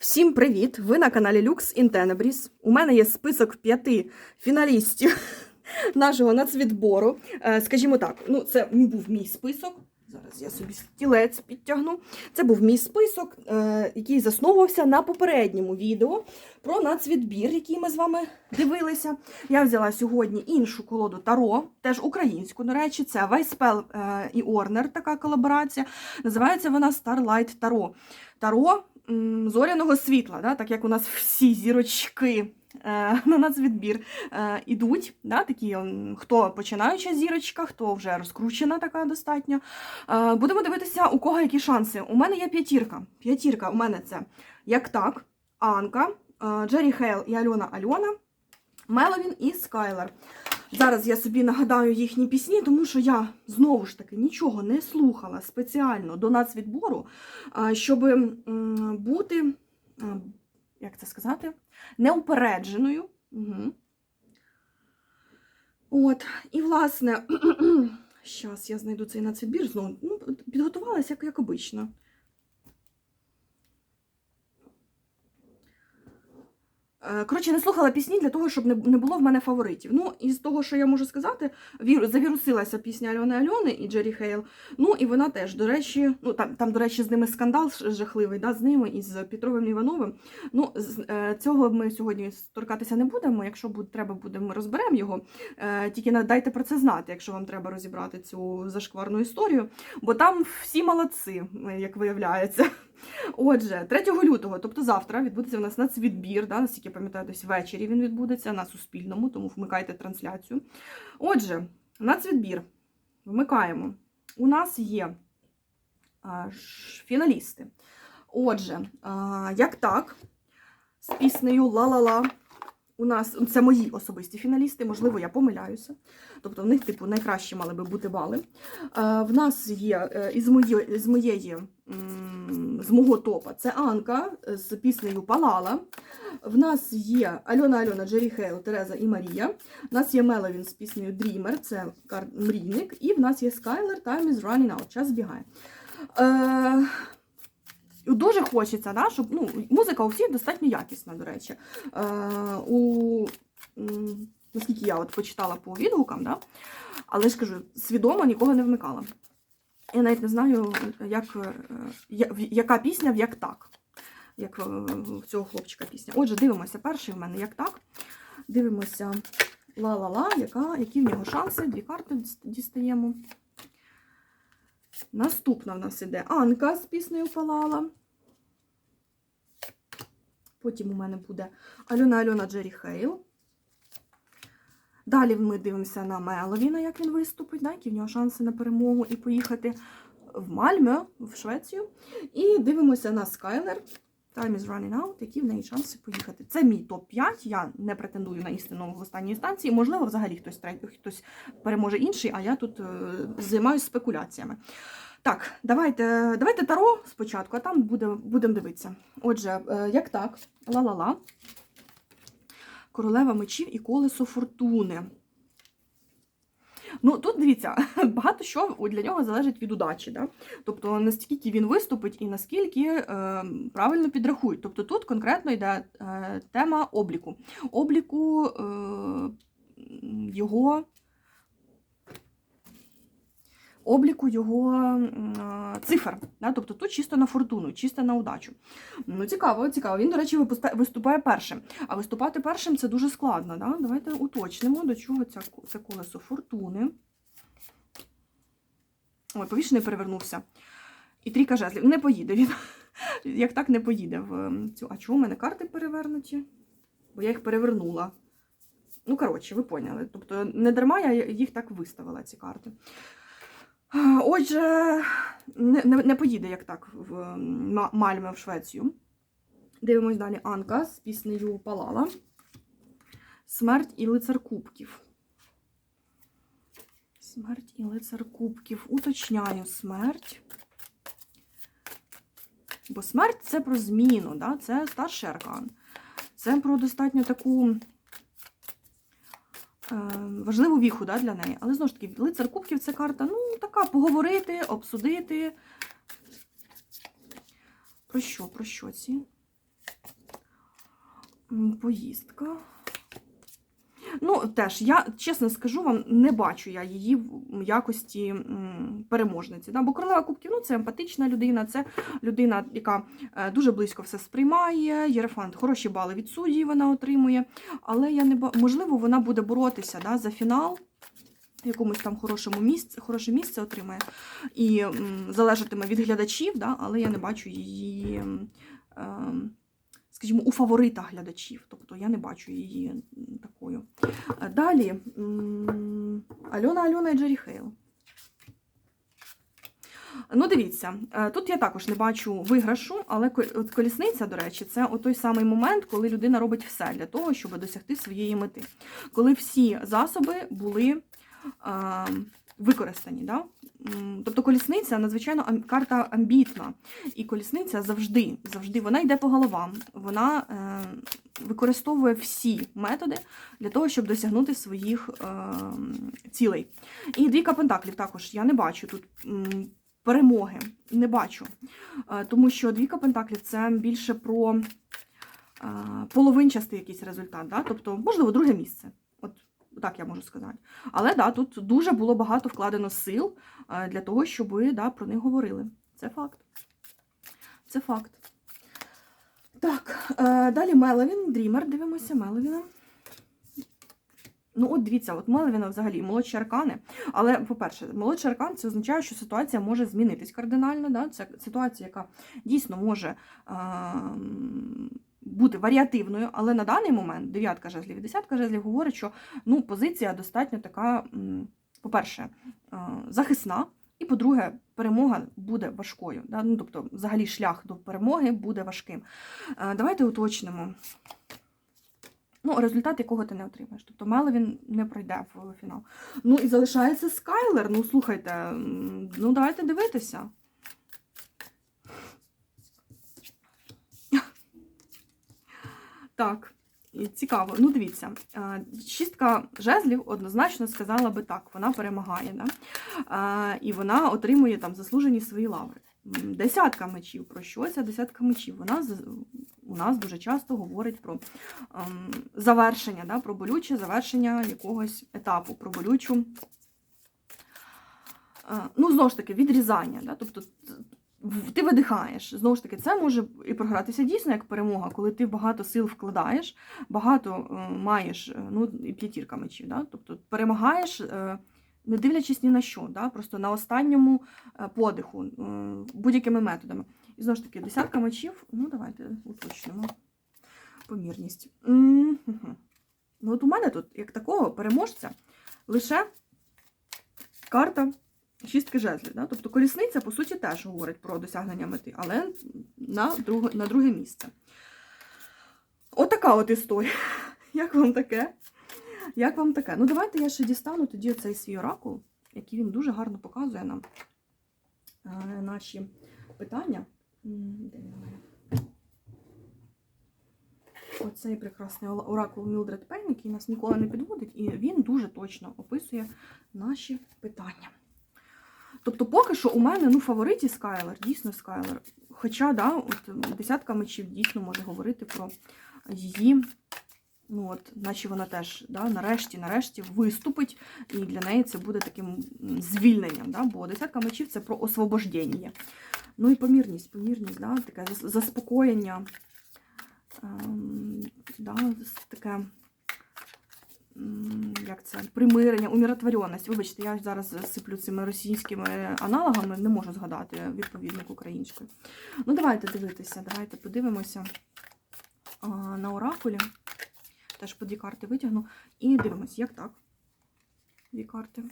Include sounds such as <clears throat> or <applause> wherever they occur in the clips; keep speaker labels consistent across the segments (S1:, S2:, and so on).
S1: Всім привіт! Ви на каналі in Tenebris. У мене є список п'яти фіналістів <laughs> нашого нацвідбору. Е, Скажімо так, ну це був мій список. Зараз я собі стілець підтягну. Це був мій список, е, який засновувався на попередньому відео про нацвідбір, який ми з вами дивилися. Я взяла сьогодні іншу колоду Таро, теж українську, до речі, це Вайспел і Орнер, така колаборація. Називається вона Starlight Таро. Таро зоряного світла, так як у нас всі зірочки е, <laughs> на нацвідбір е, ідуть. Да, такі, хто починаюча зірочка, хто вже розкручена така достатньо. Е, будемо дивитися, у кого які шанси. У мене є п'ятірка. П'ятірка у мене це як так, Анка, е, Джері Хейл і Альона Альона, Меловін і Скайлер. Зараз я собі нагадаю їхні пісні, тому що я знову ж таки нічого не слухала спеціально до нацвідбору, щоб бути, як це сказати, неупередженою. Угу. От, і власне, <clears throat> зараз я знайду цей нацвідбір знову. Ну, підготувалася, як, як обично. Коротше, не слухала пісні для того, щоб не було в мене фаворитів. Ну, із того, що я можу сказати, віру, завірусилася пісня Альони Альони і Джері Хейл. Ну, і вона теж, до речі, ну там, там, до речі, з ними скандал жахливий, да, з ними і з Петровим Івановим. Ну, з, е, цього ми сьогодні торкатися не будемо. Якщо буде, треба буде, ми розберемо його. Е, тільки дайте про це знати, якщо вам треба розібрати цю зашкварну історію. Бо там всі молодці, е, як виявляється. Отже, 3 лютого, тобто завтра, відбудеться у нас нацвідбір, да, наскільки я пам'ятаю, десь ввечері він відбудеться на Суспільному, тому вмикайте трансляцію. Отже, нацвідбір вмикаємо. У нас є фіналісти. Отже, як так, з піснею Ла-ла-ла. У нас це мої особисті фіналісти, можливо, я помиляюся. Тобто в них, типу, найкращі мали би бути бали. Е, в нас є е, із моєї, з моєї з мого топа це Анка з піснею Палала. В нас є Альона Альона, Джері Хейл, Тереза і Марія. В нас є Меловін з піснею Dreamer, це мрійник. І в нас є Скайлер, Time is running out, час збігає. Дуже хочеться, да, щоб ну, музика у всіх достатньо якісна, до речі. Е, у, наскільки я от почитала по відгукам, да, але ж кажу, свідомо нікого не вмикала. Я навіть не знаю, як, е, я- яка пісня в як так. Як е, в цього хлопчика пісня. Отже, дивимося, перший в мене як так. Дивимося ла-ла-ла, яка, які в нього шанси. Дві карти дістаємо. Наступна в нас іде Анка з піснею Палала. Потім у мене буде Альона Альона Джері Хейл. Далі ми дивимося на Меловіна, як він виступить, да, які в нього шанси на перемогу і поїхати в Мальме, в Швецію. І дивимося на Скайлер. Time is running out, які в неї шанси поїхати. Це мій топ-5. Я не претендую на істину в останній інстанції. Можливо, взагалі хтось хтось переможе інший, а я тут е, займаюся спекуляціями. Так, давайте, давайте Таро спочатку, а там буде, будемо дивитися. Отже, е, як так? Ла-ла-ла. Королева мечів і колесо фортуни. Ну, тут дивіться, <laughs> багато що для нього залежить від удачі. Да? Тобто, наскільки він виступить і наскільки е, правильно підрахують. Тобто тут конкретно йде е, тема обліку. Обліку е, його. Обліку його цифр. Тобто тут чисто на фортуну, чисто на удачу. Ну, цікаво, цікаво. Він, до речі, виступає першим. А виступати першим це дуже складно. Да? Давайте уточнимо, до чого це колесо фортуни. Ой, повішений перевернувся. І трійка жезлів. Не поїде він. <laughs> Як так не поїде в цю. А чого в мене карти перевернуті? Бо я їх перевернула. Ну, коротше, ви поняли. Тобто, не дарма я їх так виставила, ці карти. А, Отже, не, не, не поїде як так в ем, Мальме в Швецію. Дивимось далі Анка з піснею Палала. Смерть і лицар кубків. Смерть і лицар кубків. Уточняю смерть. Бо смерть це про зміну, да? це старший аркан. Це про достатньо таку е, важливу віху да, для неї. Але знову ж таки, лицар кубків це карта, ну, така поговорити, обсудити. Про що? Про що ці? Поїздка. Ну, теж, я чесно скажу вам, не бачу я її в якості переможниці. Бо королева кубків ну, це емпатична людина, це людина, яка е, дуже близько все сприймає. Єрефант хороші бали від судді вона отримує. Але я не можливо, вона буде боротися да, за фінал. Якомусь там хорошому місці, хороше місце отримає і залежатиме від глядачів, да, але я не бачу її, ем, скажімо, у фаворита глядачів. Тобто я не бачу її такою. Е, Далі Альона Альона і Джері Хейл. Ну, дивіться, е, тут я також не бачу виграшу, але колісниця, до речі, це той самий момент, коли людина робить все для того, щоб досягти своєї мети. Коли всі засоби були е, використані. Да? Тобто колісниця надзвичайно карта амбітна. І колісниця завжди, завжди вона йде по головам, вона е, використовує всі методи для того, щоб досягнути своїх е, цілей. І двійка пентаклів також я не бачу тут. Перемоги не бачу, Е, тому що двійка пентаклів це більше про половинчастий якийсь результат, да? тобто, можливо, друге місце. Так я можу сказати. Але да, тут дуже було багато вкладено сил е, для того, щоб да, про них говорили. Це факт. Це факт. Так, е, далі Меловін, Дрімер, дивимося Меловіна. Ну, от дивіться, от Меловіна взагалі молодші аркани. Але, по-перше, молодший аркан це означає, що ситуація може змінитись кардинально. Да? Це ситуація, яка дійсно може е, бути варіативною, але на даний момент дев'ятка жезлів і десятка жезлів говорить, що ну, позиція достатньо така, по-перше, е, захисна, і по-друге, перемога буде важкою. Да? Ну, тобто, взагалі, шлях до перемоги буде важким. Е, Давайте уточнимо. Ну, результат якого ти не отримаєш. Тобто Меловін не пройде в фінал. Ну і залишається Скайлер. Ну, слухайте, ну давайте дивитися. Так, цікаво. Ну, дивіться, е, шістка жезлів однозначно сказала би так, вона перемагає, да? Е, і вона отримує там заслужені свої лаври. Десятка мечів. Про що ця десятка мечів? Вона у нас дуже часто говорить про ем, завершення, да? про болюче завершення якогось етапу, про болючу. е, Ну, знову ж таки, відрізання. Да? Тобто ти видихаєш. Знову ж таки, це може і програтися дійсно як перемога, коли ти багато сил вкладаєш, багато е, маєш, е, ну, і п'ятірка мечів. Да? Тобто перемагаєш, е, не дивлячись ні на що, да? просто на останньому подиху, будь-якими методами. І знову ж таки, десятка мечів, ну давайте уточнимо. Помірність. Ну, от у мене тут, як такого переможця, лише карта шістки жезлів. Да? Тобто колісниця, по суті, теж говорить про досягнення мети, але на друге, на друге місце. Отака от історія. <laughs> Як вам таке? Як вам таке? Ну, давайте я ще дістану тоді оцей свій оракул, який він дуже гарно показує нам е, наші питання. Оцей прекрасний оракул Мілдред Пейн, який нас ніколи не підводить, і він дуже точно описує наші питання. Тобто, поки що у мене ну, фавориті Скайлер, дійсно Скайлер. Хоча, да, от, десятка мечів дійсно може говорити про її, ну от, наче вона теж да, нарешті, нарешті виступить, і для неї це буде таким звільненням. Да, бо десятка мечів це про освобождення. Ну і помірність, помірність, да, таке заспокоєння, ем, да, таке. Як це? Примирення, умиротвореність. Вибачте, я зараз сиплю цими російськими аналогами, не можу згадати відповідник українською. Ну, давайте дивитися, давайте подивимося на оракулі. Теж по дві карти витягну. І дивимось, як так. Дві карти.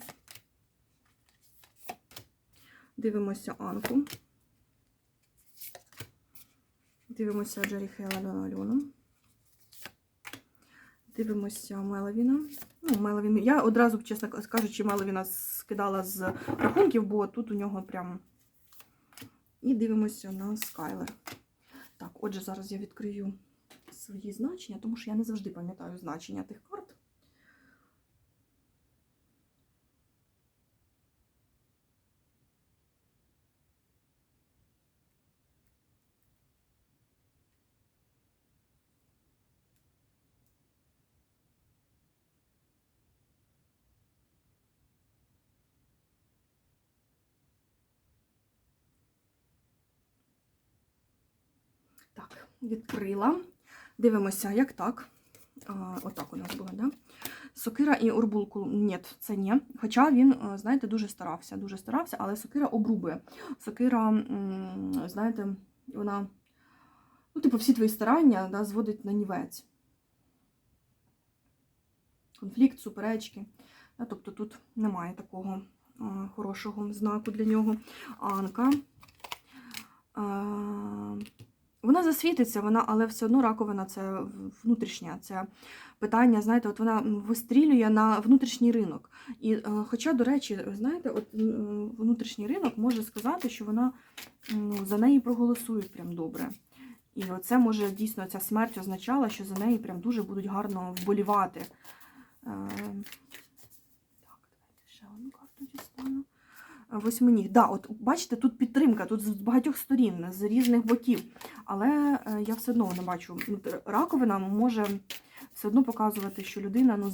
S1: Дивимося Анку. Дивимося Джері Хейла Альону. Дивимося Меловіна. Ну, Меловін. Я одразу, чесно кажучи, Меловіна скидала з рахунків, бо тут у нього прям. І дивимося на Скайлер. Так, отже, зараз я відкрию свої значення, тому що я не завжди пам'ятаю значення тих карт. Відкрила. Дивимося, як так. А, отак у нас було, да? Сокира і Орбулку. Ні, це ні. Хоча він, е, знаєте, дуже старався, дуже старався, але сокира обрубує. Сокира, знаєте, вона, ну, типу, всі твої старання да, зводить на нівець. Конфлікт, суперечки. Да, тобто тут немає такого е, хорошого знаку для нього. Анка. Е, вона засвітиться, вона, але все одно раковина це внутрішня. Це питання, знаєте, от вона вистрілює на внутрішній ринок. І, е, хоча, до речі, знаєте, от внутрішній ринок може сказати, що вона ну, за неї проголосують прям добре. І оце може дійсно ця смерть означала, що за неї прям дуже будуть гарно вболівати. Е, Так, давайте ще одну карту дістану. Е, Восьминіг. Да, от бачите, тут підтримка, тут з багатьох сторін, з різних боків. Але е, я все одно не бачу. Ну, Раковина може все одно показувати, що людина ну,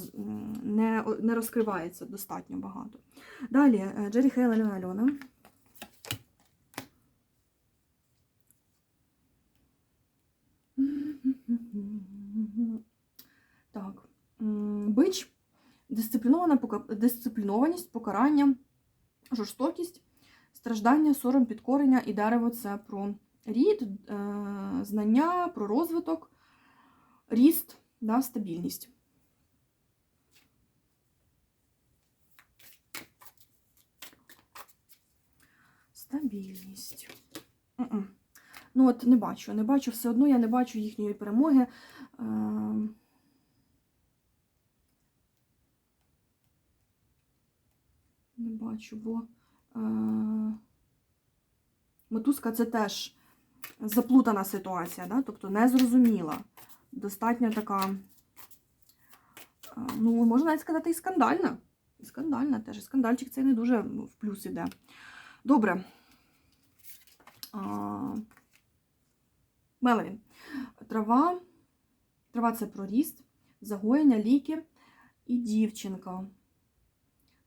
S1: не, не розкривається достатньо багато. Далі, е, Джері Хейл Альона Альона. Так. Бич, дисциплінована дисциплінованість, покарання, жорстокість, страждання, сором, підкорення і дерево це про рід, е, знання, про розвиток, ріст, да, стабільність. Стабільність. М-м. Ну, от не бачу, не бачу, все одно я не бачу їхньої перемоги. Е, Не бачу, бо е, мотузка це теж заплутана ситуація, да? тобто незрозуміла. Достатньо така, е, ну, можна навіть сказати, і скандальна. І скандальна теж. І скандальчик цей не дуже в плюс іде. Добре. А, Меловін. Трава. Трава це про ріст, загоєння, ліки і дівчинка.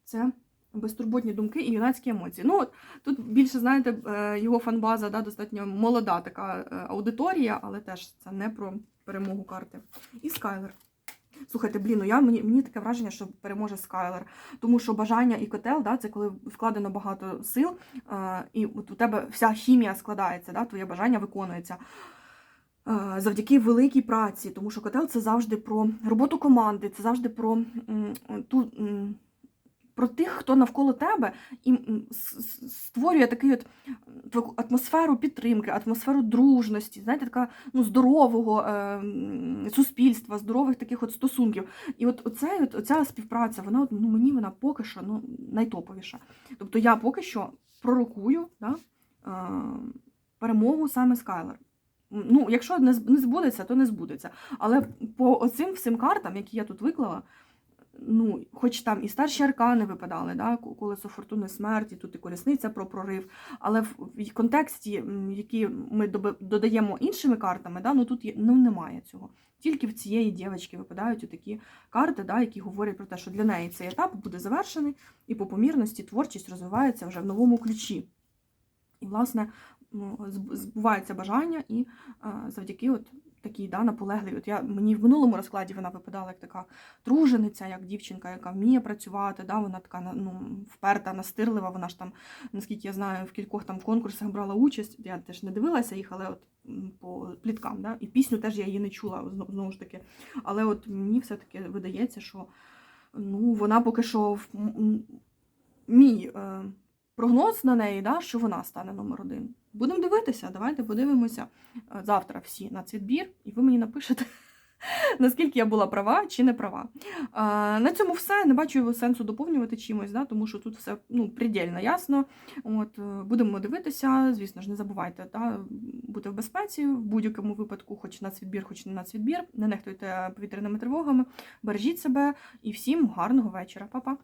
S1: Це безтурботні думки і юнацькі емоції. Ну, от, тут більше, знаєте, е, його фанбаза да, достатньо молода така е, аудиторія, але теж це не про перемогу карти. І Скайлер. Слухайте, блін, ну я, мені, мені таке враження, що переможе Скайлер. Тому що бажання і котел, да, це коли вкладено багато сил, е, і от у тебе вся хімія складається, да, твоє бажання виконується. е, Завдяки великій праці, тому що котел це завжди про роботу команди, це завжди про ту про тих, хто навколо тебе і створює такий от таку атмосферу підтримки, атмосферу дружності, знаєте, така ну, здорового е, суспільства, здорових таких от стосунків. І от оце, от, оця співпраця, вона ну, мені вона поки що ну, найтоповіша. Тобто я поки що пророкую да, е, перемогу саме Скайлер. Ну, якщо не збудеться, то не збудеться. Але по оцим всім картам, які я тут виклала, ну, хоч там і старші аркани випадали, да, колесо фортуни смерті, тут і колісниця про прорив, але в, контексті, який ми додаємо іншими картами, да, ну тут є, ну, немає цього. Тільки в цієї дівчинки випадають такі карти, да, які говорять про те, що для неї цей етап буде завершений, і по помірності творчість розвивається вже в новому ключі. І, власне, ну, збувається бажання, і завдяки от такій да, наполегливій. От я, мені в минулому розкладі вона випадала як така тружениця, як дівчинка, яка вміє працювати. Да, вона така ну, вперта, настирлива. Вона ж там, наскільки я знаю, в кількох там конкурсах брала участь. Я теж не дивилася їх, але от по пліткам. Да? І пісню теж я її не чула знову ж таки. Але от мені все-таки видається, що ну, вона поки що в мій е, прогноз на неї, да, що вона стане номер один. Будемо дивитися, давайте подивимося е, завтра всі на цвітбір, і ви мені напишете, <laughs> наскільки я була права чи не права. Е, На цьому все. Не бачу сенсу доповнювати чимось, да, тому що тут все ну, предельно ясно. От, е, будемо дивитися. Звісно ж, не забувайте да, бути в безпеці в будь-якому випадку, хоч на цвітбір, хоч не на цвітбір. Не нехтуйте повітряними тривогами, бережіть себе і всім гарного вечора. Па-па!